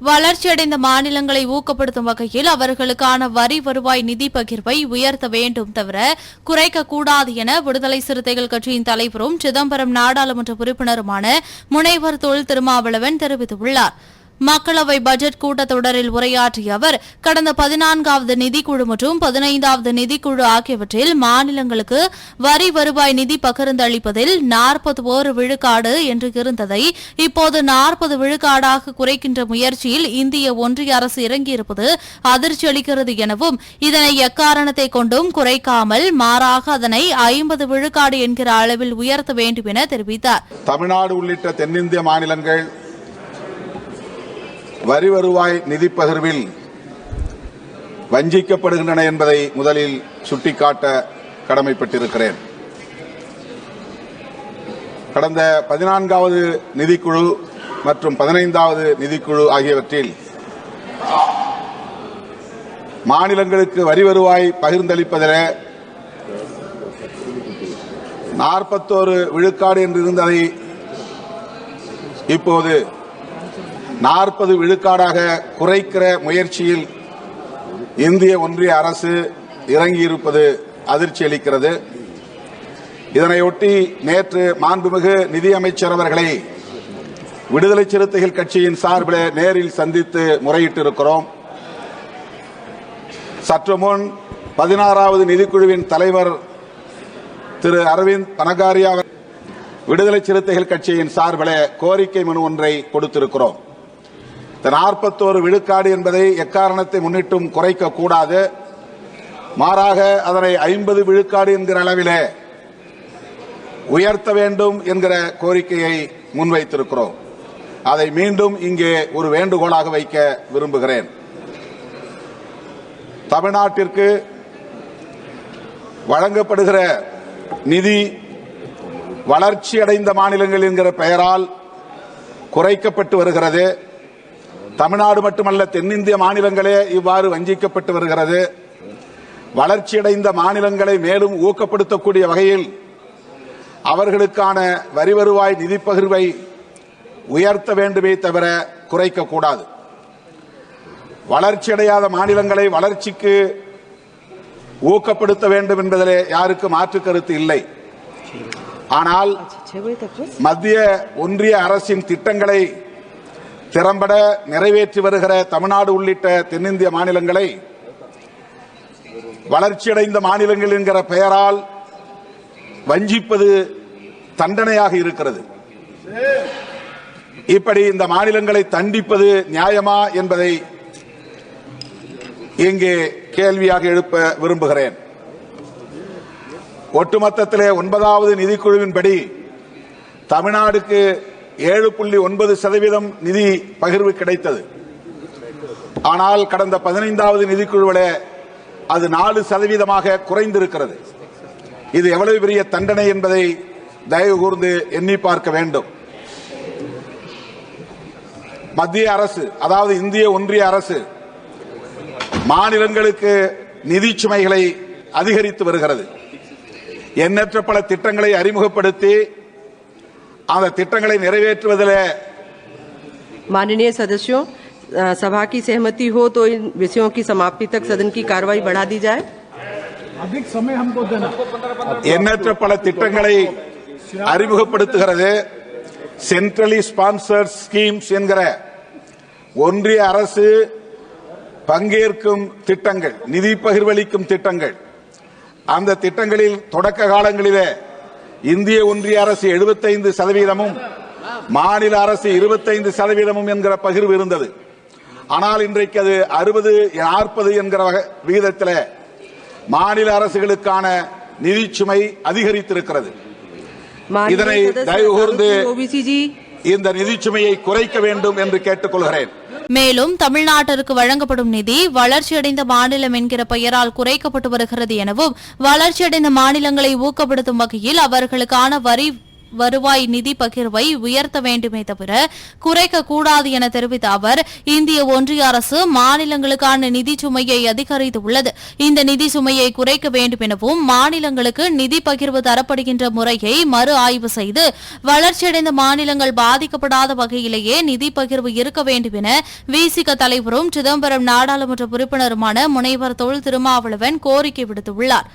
வளர்ச்சியடைந்த மாநிலங்களை ஊக்கப்படுத்தும் வகையில் அவர்களுக்கான வரி வருவாய் நிதி பகிர்வை உயர்த்த வேண்டும் தவிர குறைக்க கூடாது என விடுதலை சிறுத்தைகள் கட்சியின் தலைவரும் சிதம்பரம் நாடாளுமன்ற உறுப்பினருமான முனைவர் தொல் திருமாவளவன் தெரிவித்துள்ளாா் மக்களவை பட்ஜெட் கூட்டத்தொடரில் உரையாற்றிய அவர் கடந்த பதினான்காவது நிதிக்குழு மற்றும் பதினைந்தாவது நிதிக்குழு ஆகியவற்றில் மாநிலங்களுக்கு வரி வருவாய் நிதி பகிர்ந்தளிப்பதில் நாற்பது ஓரு விழுக்காடு என்று இருந்ததை இப்போது நாற்பது விழுக்காடாக குறைக்கின்ற முயற்சியில் இந்திய ஒன்றிய அரசு இறங்கியிருப்பது அதிர்ச்சி அளிக்கிறது எனவும் இதனை எக்காரணத்தை கொண்டும் குறைக்காமல் மாறாக அதனை ஐம்பது விழுக்காடு என்கிற அளவில் உயர்த்த வேண்டும் என தெரிவித்தார். தமிழ்நாடு உள்ளிட்ட தென்னிந்திய மாநிலங்கள் வரி வருவாய் நிதி பகிர்வில் வஞ்சிக்கப்படுகின்றன என்பதை முதலில் சுட்டிக்காட்ட கடமைப்பட்டிருக்கிறேன். கடந்த பதினான்காவது நிதிக்குழு மற்றும் பதினைந்தாவது நிதிக்குழு ஆகியவற்றில் மாநிலங்களுக்கு வரி வருவாய் பகிர்ந்தளிப்பதில் நாற்பத்தோரு விழுக்காடு என்று இருந்ததை இப்போது நாற்பது விழுக்காடாக குறைக்கிற முயற்சியில் இந்திய ஒன்றிய அரசு இறங்கியிருப்பது அதிர்ச்சி அளிக்கிறது. இதனையொட்டி நேற்று மாண்புமிகு நிதியமைச்சர் அவர்களை விடுதலை சிறுத்தைகள் கட்சியின் சார்பில் நேரில் சந்தித்து முறையிட்டிருக்கிறோம். சற்று முன் பதினாறாவது நிதிக்குழுவின் தலைவர் திரு அரவிந்த் பனகாரியா விடுதலை சிறுத்தைகள் கட்சியின் சார்பில் கோரிக்கை மனு ஒன்றை கொடுத்திருக்கிறோம். நாற்பத்தோரு விழுக்காடு என்பதை எக்காரணத்தை முன்னிட்டும் குறைக்க கூடாது. மாறாக அதனை ஐம்பது விழுக்காடு என்கிற அளவிலே உயர்த்த வேண்டும் என்கிற கோரிக்கையை முன்வைத்திருக்கிறோம். அதை மீண்டும் இங்கே ஒரு வேண்டுகோளாக வைக்க விரும்புகிறேன். தமிழ்நாட்டிற்கு வழங்கப்படுகிற நிதி வளர்ச்சியடைந்த மாநிலங்கள் என்கிற பெயரால் குறைக்கப்பட்டு வருகிறது. தமிழ்நாடு மட்டுமல்ல தென்னிந்திய மாநிலங்களே இவ்வாறு வஞ்சிக்கப்பட்டு வருகிறது. வளர்ச்சியடைந்த மாநிலங்களை மேலும் ஊக்கப்படுத்தக்கூடிய வகையில் அவர்களுக்கான வரி வருவாய் நிதி பகிர்வை உயர்த்த வேண்டுமே தவிர குறைக்கக்கூடாது வளர்ச்சியடையாத மாநிலங்களை வளர்ச்சிக்கு ஊக்கப்படுத்த வேண்டும் என்பதிலே யாருக்கு மாற்று கருத்து இல்லை. ஆனால் மத்திய ஒன்றிய அரசின் திட்டங்களை திறம்பட நிறைவேற்றி வருகிற தமிழ்நாடு உள்ளிட்ட தென்னிந்திய மாநிலங்களை வளர்ச்சியடைந்த மாநிலங்கள் என்கிற பெயரால் வஞ்சிப்பது தண்டனையாக இருக்கிறது. இப்படி இந்த மாநிலங்களை தண்டிப்பது நியாயமா என்பதை இங்கே கேள்வியாக எழுப்ப விரும்புகிறேன். ஒட்டுமொத்தத்திலே ஒன்பதாவது நிதிக்குழுவின்படி தமிழ்நாடுக்கு ஏழு புள்ளி ஒன்பது சதவீதம் நிதி பகிர்வு கிடைத்தது. ஆனால் கடந்த பதினைந்தாவது நிதிக்குழுவில் அது நாலு சதவீதமாக குறைந்திருக்கிறது. இது எவ்வளவு பெரிய தண்டனை என்பதை தயவு கூர்ந்து எண்ணி பார்க்க வேண்டும். மத்திய அரசு அதாவது இந்திய ஒன்றிய அரசு மாநிலங்களுக்கு நிதி சுமைகளை அதிகரித்து வருகிறது. எண்ணற்ற பல திட்டங்களை அறிமுகப்படுத்தி அந்த திட்டங்களை நிறைவேற்றுவதில் माननीय सदस्यों अ, सभा की सहमति हो तो इन विषयों की समाप्ति तक सदन की कार्रवाई बढ़ा दी जाए अधिक समय हमको देना எண்ணற்ற பல திட்டங்களை அறிமுகப்படுத்துகிறது சென்ட்ரலி ஸ்பான்சர்ட் ஸ்கீம்ஸ் என்கிற ஒன்றிய அரசு பங்கேற்கும் திட்டங்கள் நிதி பகிர்வளிக்கும் திட்டங்கள் அந்த திட்டங்களில் தொடக்க காலங்களிலே இந்திய ஒன்றிய அரசு எழுபத்தைந்து சதவீதமும் மாநில அரசு இருபத்தைந்து சதவீதமும் என்கிற பகிர்வு இருந்தது. ஆனால் இன்றைக்கு அது அறுபது நாற்பது என்கிற விகிதத்தில் மாநில அரசுகளுக்கான நிதிச்சுமை அதிகரித்திருக்கிறது. இதனை தயவு கூர்ந்து இந்த நிதிச்சுமையை குறைக்க வேண்டும் என்று கேட்டுக்கொள்கிறேன். மேலும் தமிழ்நாட்டிற்கு வழங்கப்படும் நிதி வளர்ச்சியடைந்த மாநிலம் என்கிற பெயரால் குறைக்கப்பட்டு வருகிறது எனவும் வளர்ச்சியடைந்த மாநிலங்களை ஊக்கப்படுத்தும் வகையில் அவர்களுக்கான வரி வருவாய் நிதி பகிர்வை உயர்த்த வேண்டுமே தவிர குறைக்க கூடாது என தெரிவித்த அவர் இந்திய ஒன்றிய அரசு மாநிலங்களுக்கான நிதி சுமையை அதிகரித்துள்ளது. இந்த நிதி சுமையை குறைக்க வேண்டும் எனவும் மாநிலங்களுக்கு நிதி பகிர்வு தரப்படுகின்ற முறையை மறு ஆய்வு செய்து வளர்ச்சியடைந்த மாநிலங்கள் பாதிக்கப்படாத வகையிலேயே நிதி பகிர்வு இருக்க வேண்டும் என விசிக தலைவரும் சிதம்பரம் நாடாளுமன்ற உறுப்பினருமான முனைவர் தொல் திருமாவளவன் கோரிக்கை விடுத்துள்ளார்.